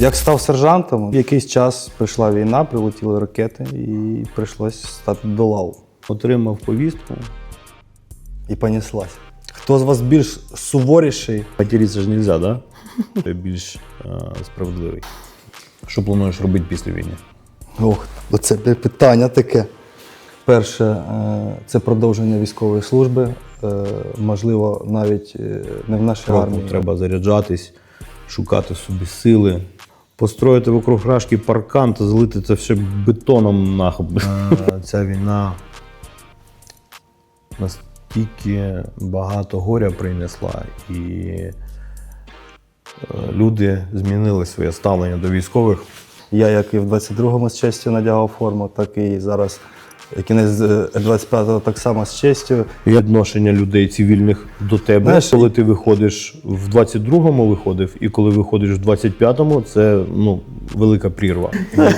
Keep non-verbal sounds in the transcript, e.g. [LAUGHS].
Як став сержантом, в якийсь час прийшла війна, прилетіли ракети, і прийшлось стати до лав. Отримав повістку. І понеслась. Хто з вас більш суворіший? Материтися ж нельзя, да? Ти більш е, справедливий. Що плануєш робити після війни? Ох, оце питання таке. Перше, е, це продовження військової служби. Е, Можливо, навіть не в нашій армії. треба заряджатись, шукати собі сили, построїти вокруг рашки паркан та злити це все бетоном нахуй. Ця війна настільки багато горя принесла, і е, люди змінили своє ставлення до військових. Я як і в 22-му з честю надягав форму, так і зараз кінець е, 25-го так само з честю. І відношення людей цивільних до тебе, Знаєш, коли ти виходиш в 22-му виходив, і коли виходиш в 25-му, це ну, велика прірва. [LAUGHS]